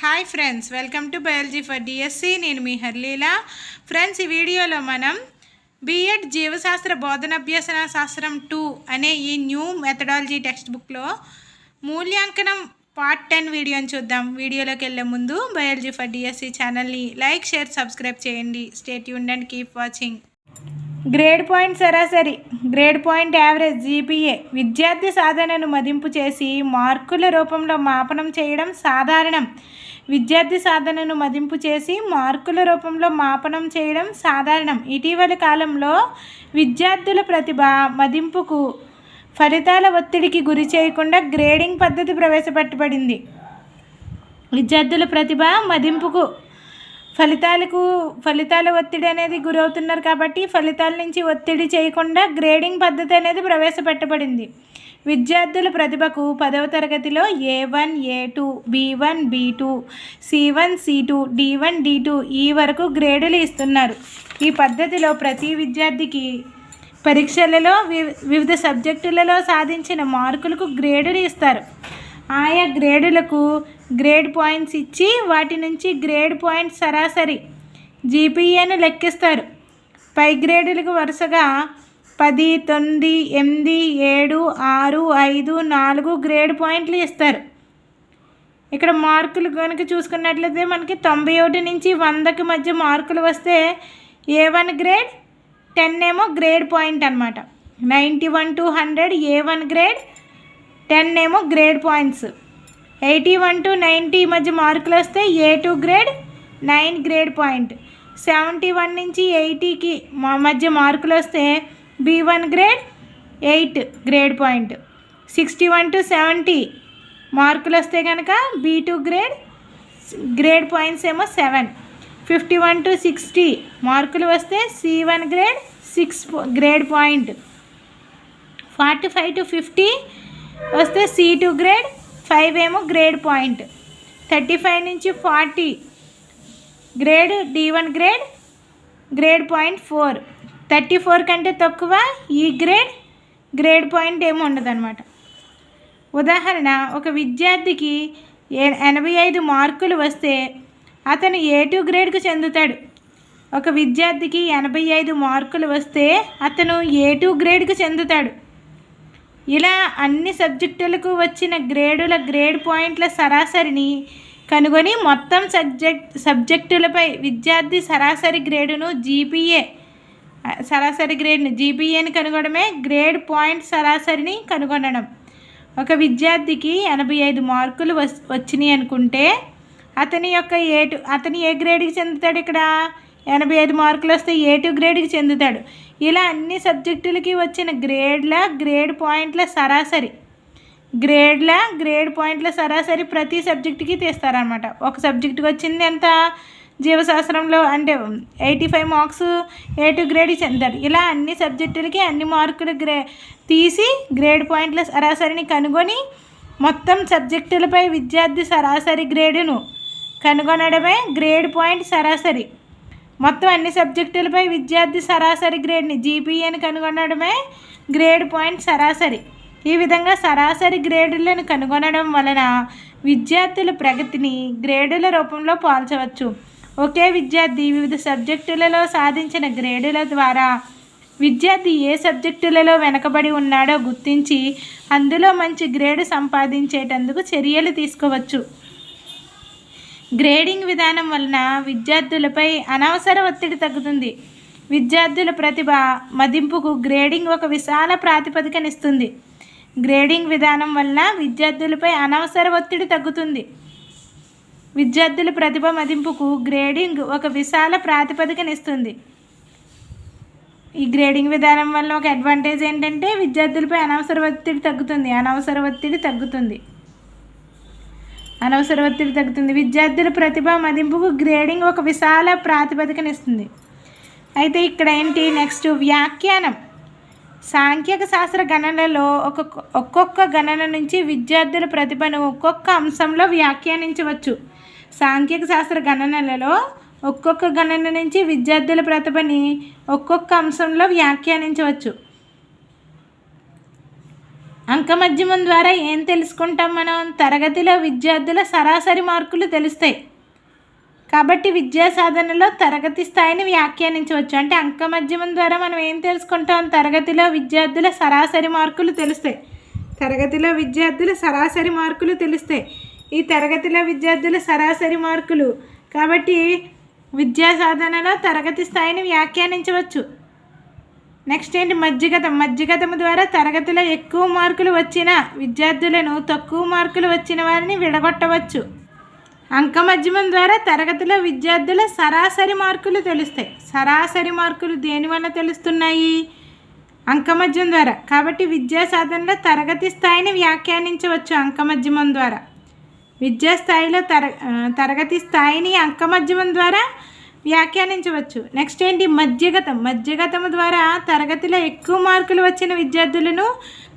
Hi friends welcome to biology for DSC నేను మీ హర్లీల. Friends ఈ వీడియోలో మనం బిఎడ్ జీవశాస్త్ర బోధనాభ్యసన శాస్త్రం టూ అనే ఈ న్యూ మెథడాలజీ టెక్స్ట్ బుక్లో మూల్యాంకనం పార్ట్ టెన్ వీడియోని చూద్దాం. వీడియోలోకి వెళ్ళే ముందు బయాలజీ ఫర్ డిఎస్సి ఛానల్ని లైక్ షేర్ సబ్స్క్రైబ్ చేయండి. Stay Yoon and keep watching grade point సరాసరి గ్రేడ్ పాయింట్ యావరేజ్ జీపీఏ విద్యార్థి సాధనను మదింపు చేసి మార్కుల రూపంలో మాపనం చేయడం సాధారణం. విద్యార్థి సాధనను మదింపు చేసి మార్కుల రూపంలో మాపనం చేయడం సాధారణం. ఇటీవలి కాలంలో విద్యార్థుల ప్రతిభ మదింపుకు ఫలితాల ఒత్తిడికి గురి చేయకుండా గ్రేడింగ్ పద్ధతి ప్రవేశపెట్టబడింది. విద్యార్థుల ప్రతిభ మదింపుకు ఫలితాలకు ఫలితాల ఒత్తిడి అనేది గురవుతున్నారు కాబట్టి ఫలితాల నుంచి ఒత్తిడి చేయకుండా గ్రేడింగ్ పద్ధతి అనేది ప్రవేశపెట్టబడింది. విద్యార్థుల ప్రతిభకు పదవ తరగతిలో A one A two B one B two C one C two D one D two E వరకు గ్రేడులు ఇస్తున్నారు. ఈ పద్ధతిలో ప్రతి విద్యార్థికి పరీక్షలలో వివిధ సబ్జెక్టులలో సాధించిన మార్కులకు గ్రేడులు ఇస్తారు. ఆయా గ్రేడులకు గ్రేడ్ పాయింట్స్ ఇచ్చి వాటి నుంచి గ్రేడ్ పాయింట్స్ సరాసరి జీపీఏను లెక్కిస్తారు. పై గ్రేడులకు వరుసగా పది తొమ్మిది ఎనిమిది ఏడు ఆరు ఐదు నాలుగు గ్రేడ్ పాయింట్లు ఇస్తారు. ఇక్కడ మార్కులు కనుక చూసుకున్నట్లయితే మనకి తొంభై ఒకటి నుంచి వందకి మధ్య మార్కులు వస్తే ఏ వన్ గ్రేడ్ టెన్ ఏమో గ్రేడ్ పాయింట్ అనమాట ninety one to hundred A one grade ten ఏమో grade points. Eighty one to ninety మధ్య మార్కులు వస్తే A two grade nine grade point. Seventy one నుంచి ఎయిటీకి మధ్య మార్కులు వస్తే B one grade eight grade point sixty one to seventy మార్కులు వస్తే కనుక B two grade grade points ఏమో seven fifty one to sixty మార్కులు వస్తే C one grade six grade point forty five to fifty వస్తే సి టూ గ్రేడ్ ఫైవ్ ఏమో grade point thirty five నుంచి forty grade D one grade grade point four thirty four కంటే తక్కువ ఈ grade grade point ఏమి ఉండదన్నమాట. ఉదాహరణ ఒక విద్యార్థికి ఏ- ఎనభై ఐదు మార్కులు వస్తే అతను ఏ టూ గ్రేడ్కు చెందుతాడు? ఒక విద్యార్థికి ఎనభై ఐదు మార్కులు వస్తే అతను ఏ టూ గ్రేడ్కు చెందుతాడు? ఇలా అన్ని సబ్జెక్టులకు వచ్చిన గ్రేడుల గ్రేడ్ పాయింట్ల సరాసరిని కనుగొని మొత్తం సబ్జెక్ట్ సబ్జెక్టులపై విద్యార్థి సరాసరి గ్రేడును జీపీఏ సరాసరి గ్రేడ్ని జీపీఏని కనుగొనడమే గ్రేడ్ పాయింట్ సరాసరిని కనుగొనడం. ఒక విద్యార్థికి ఎనభై ఐదు మార్కులు వచ్చినాయి అనుకుంటే అతని యొక్క ఏ టు అతని ఏ గ్రేడ్కి చెందుతాడు ఇక్కడ? ఎనభై ఐదు మార్కులు వస్తే ఏ టూ గ్రేడ్కి చెందుతాడు. ఇలా అన్ని సబ్జెక్టులకి వచ్చిన గ్రేడ్ల గ్రేడ్ పాయింట్ల సరాసరి. గ్రేడ్ల గ్రేడ్ పాయింట్ల సరాసరి ప్రతి సబ్జెక్టుకి తీస్తారనమాట ఒక సబ్జెక్టుకి వచ్చింది ఎంత? జీవశాస్త్రంలో అంటే eighty five marks A two grade చెందారు. ఇలా అన్ని సబ్జెక్టులకి అన్ని మార్కులు గ్రే తీసి గ్రేడ్ పాయింట్ల సరాసరిని కనుగొని మొత్తం సబ్జెక్టులపై విద్యార్థి సరాసరి గ్రేడును కనుగొనడమే గ్రేడ్ పాయింట్ సరాసరి. మొత్తం అన్ని సబ్జెక్టులపై విద్యార్థి సరాసరి గ్రేడ్ని జీపీఏని కనుగొనడమే గ్రేడ్ పాయింట్ సరాసరి. ఈ విధంగా సరాసరి గ్రేడులను కనుగొనడం వలన విద్యార్థుల ప్రగతిని గ్రేడుల రూపంలో పోల్చవచ్చు. ఒకే విద్యార్థి వివిధ సబ్జెక్టులలో సాధించిన గ్రేడుల ద్వారా. విద్యార్థి ఏ సబ్జెక్టులలో వెనకబడి ఉన్నాడో గుర్తించి అందులో మంచి గ్రేడు సంపాదించేటందుకు చర్యలు తీసుకోవచ్చు. గ్రేడింగ్ విధానం వలన విద్యార్థులపై అనవసర ఒత్తిడి తగ్గుతుంది. విద్యార్థుల ప్రతిభ మదింపుకు గ్రేడింగ్ ఒక విశాల ప్రాతిపదికనిస్తుంది. గ్రేడింగ్ విధానం వలన విద్యార్థులపై అనవసర ఒత్తిడి తగ్గుతుంది. విద్యార్థుల ప్రతిభ మదింపుకు గ్రేడింగ్ ఒక విశాల ప్రాతిపదికనిస్తుంది. ఈ గ్రేడింగ్ విధానం వల్ల ఒక అడ్వాంటేజ్ ఏంటంటే విద్యార్థులపై అనవసర ఒత్తిడి తగ్గుతుంది అనవసర ఒత్తిడి తగ్గుతుంది. అనవసర ఒత్తిడి తగ్గుతుంది. విద్యార్థుల ప్రతిభ మదింపుకు గ్రేడింగ్ ఒక విశాల ప్రాతిపదికనిస్తుంది. అయితే ఇక్కడ ఏంటి? నెక్స్ట్ వ్యాఖ్యానం. సాంఖ్యక శాస్త్ర గణనలో ఒక్కొక్క ఒక్కొక్క గణన నుంచి విద్యార్థుల ప్రతిభను ఒక్కొక్క అంశంలో వ్యాఖ్యానించవచ్చు. సాంఖ్యక శాస్త్ర గణనలలో ఒక్కొక్క గణన నుంచి విద్యార్థుల ప్రతిభని ఒక్కొక్క అంశంలో వ్యాఖ్యానించవచ్చు. అంకమధ్యమం ద్వారా ఏం తెలుసుకుంటాం మనం? తరగతిలో విద్యార్థుల సరాసరి మార్కులు తెలుస్తాయి. కాబట్టి విద్యా సాధనలో తరగతి స్థాయిని వ్యాఖ్యానించవచ్చు. అంటే అంకమధ్యమం ద్వారా మనం ఏం తెలుసుకుంటాం? తరగతిలో విద్యార్థుల సరాసరి మార్కులు తెలుస్తాయి. తరగతిలో విద్యార్థుల సరాసరి మార్కులు తెలుస్తాయి. ఈ తరగతిలో విద్యార్థుల సరాసరి మార్కులు. కాబట్టి విద్యా సాధనలో తరగతి స్థాయిని వ్యాఖ్యానించవచ్చు. నెక్స్ట్ ఏంటి? మధ్యగతం. మధ్యగతము ద్వారా తరగతిలో ఎక్కువ మార్కులు వచ్చిన విద్యార్థులను తక్కువ మార్కులు వచ్చిన వారిని విడగొట్టవచ్చు. అంకమధ్యమం ద్వారా తరగతిలో విద్యార్థుల సరాసరి మార్కులు తెలుస్తాయి. సరాసరి మార్కులు దేనివల్ల తెలుస్తున్నాయి? అంకమధ్యం ద్వారా. కాబట్టి విద్యా సాధనలో తరగతి స్థాయిని వ్యాఖ్యానించవచ్చు అంకమధ్యమం ద్వారా. విద్యా స్థాయిలో తర తరగతి స్థాయిని అంకమధ్యమం ద్వారా వ్యాఖ్యానించవచ్చు. నెక్స్ట్ ఏంటి? మధ్యగతం. మధ్యగతం ద్వారా తరగతిలో ఎక్కువ మార్కులు వచ్చిన విద్యార్థులను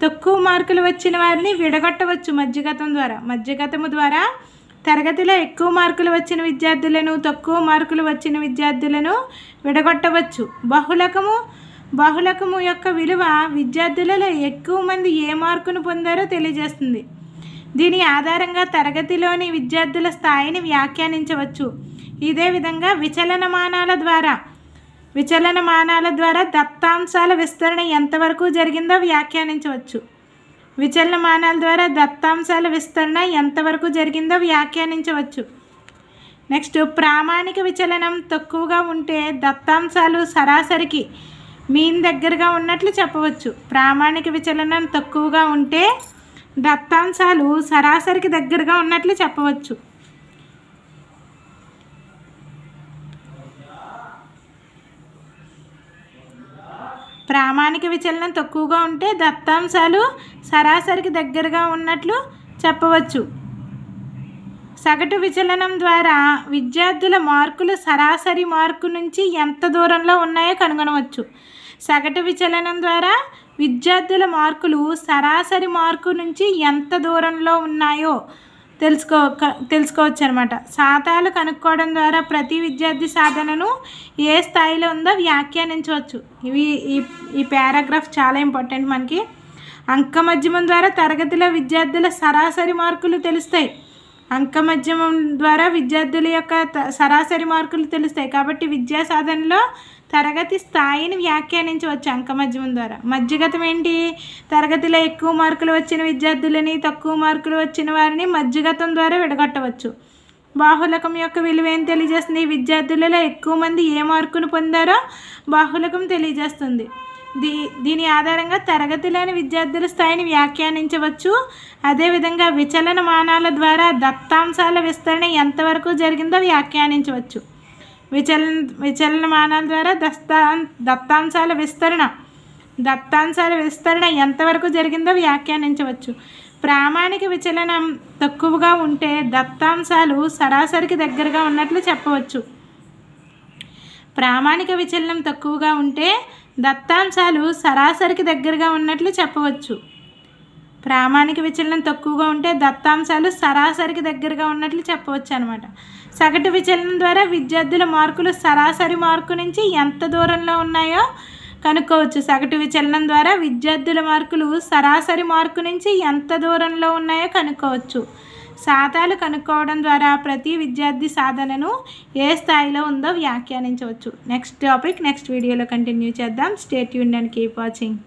తక్కువ మార్కులు వచ్చిన వారిని విడగొట్టవచ్చు మధ్యగతం ద్వారా. మధ్యగతము ద్వారా తరగతిలో ఎక్కువ మార్కులు వచ్చిన విద్యార్థులను తక్కువ మార్కులు వచ్చిన విద్యార్థులను విడగొట్టవచ్చు. బహుళకము బహుళకము యొక్క విలువ విద్యార్థులలో ఎక్కువ మంది ఏ మార్కును పొందారో తెలియజేస్తుంది. దీని ఆధారంగా తరగతిలోని విద్యార్థుల స్థాయిని వ్యాఖ్యానించవచ్చు. ఇదే విధంగా విచలనమానాల ద్వారా విచలనమానాల ద్వారా దత్తాంశాల విస్తరణ ఎంతవరకు జరిగిందో వ్యాఖ్యానించవచ్చు. విచలనమానాల ద్వారా దత్తాంశాల విస్తరణ ఎంతవరకు జరిగిందో వ్యాఖ్యానించవచ్చు. నెక్స్ట్ ప్రామాణిక విచలనం తక్కువగా ఉంటే దత్తాంశాలు సరాసరికి మీన్ దగ్గరగా ఉన్నట్లు చెప్పవచ్చు. ప్రామాణిక విచలనం తక్కువగా ఉంటే దత్తాంశాలు సరాసరికి దగ్గరగా ఉన్నట్లు చెప్పవచ్చు. ప్రామాణిక విచలనం తక్కువగా ఉంటే దత్తాంశాలు సరాసరికి దగ్గరగా ఉన్నట్లు చెప్పవచ్చు. సగటు విచలనం ద్వారా విద్యార్థుల మార్కులు సరాసరి మార్కు నుంచి ఎంత దూరంలో ఉన్నాయో కనుగొనవచ్చు. సగటు విచలనం ద్వారా విద్యార్థుల మార్కులు సరాసరి మార్కు నుంచి ఎంత దూరంలో ఉన్నాయో తెలుసుకో తెలుసుకోవచ్చు అనమాట శాతాలు కనుక్కోవడం ద్వారా ప్రతి విద్యార్థి సాధనను ఏ స్థాయిలో ఉందో వ్యాఖ్యానించవచ్చు. ఇవి ఈ ఈ పారాగ్రాఫ్ చాలా ఇంపార్టెంట్ మనకి. అంకమధ్యమం ద్వారా తరగతిలో విద్యార్థుల సరాసరి మార్కులు తెలుస్తాయి. అంకమధ్యమం ద్వారా విద్యార్థుల యొక్క సరాసరి మార్కులు తెలుస్తాయి. కాబట్టి విద్యా సాధనలో తరగతి స్థాయిని వ్యాఖ్యానించవచ్చు అంకమధ్యమం ద్వారా. మధ్యగతం ఏంటి? తరగతిలో ఎక్కువ మార్కులు వచ్చిన విద్యార్థులని తక్కువ మార్కులు వచ్చిన వారిని మధ్యగతం ద్వారా విడగొట్టవచ్చు. బాహులకం యొక్క విలువ ఏం తెలియజేస్తుంది? విద్యార్థులలో ఎక్కువ మంది ఏ మార్కును పొందారో బాహులకం తెలియజేస్తుంది. దీ దీని ఆధారంగా తరగతిలోని విద్యార్థుల స్థాయిని వ్యాఖ్యానించవచ్చు. అదేవిధంగా విచలన మానాల ద్వారా దత్తాంశాల విస్తరణ ఎంతవరకు జరిగిందో వ్యాఖ్యానించవచ్చు. విచలన విచలనమానాల ద్వారా దస్తా దత్తాంశాల విస్తరణ. దత్తాంశాల విస్తరణ ఎంతవరకు జరిగిందో వ్యాఖ్యానించవచ్చు. ప్రామాణిక విచలనం తక్కువగా ఉంటే దత్తాంశాలు సరాసరికి దగ్గరగా ఉన్నట్లు చెప్పవచ్చు. ప్రామాణిక విచలనం తక్కువగా ఉంటే దత్తాంశాలు సరాసరికి దగ్గరగా ఉన్నట్లు చెప్పవచ్చు. ప్రామాణిక విచలనం తక్కువగా ఉంటే దత్తాంశాలు సరాసరికి దగ్గరగా ఉన్నట్లు చెప్పవచ్చు అనమాట సగటు విచలనం ద్వారా విద్యార్థుల మార్కులు సరాసరి మార్కు నుంచి ఎంత దూరంలో ఉన్నాయో కనుక్కోవచ్చు. సగటు విచలనం ద్వారా విద్యార్థుల మార్కులు సరాసరి మార్కు నుంచి ఎంత దూరంలో ఉన్నాయో కనుక్కోవచ్చు. శాతాలు కనుక్కోవడం ద్వారా ప్రతి విద్యార్థి సాధనను ఏ స్థాయిలో ఉందో వ్యాఖ్యానించవచ్చు. నెక్స్ట్ టాపిక్ నెక్స్ట్ వీడియోలో కంటిన్యూ చేద్దాం. స్టేట్ యూన్ అండ్ కీప్ వాచింగ్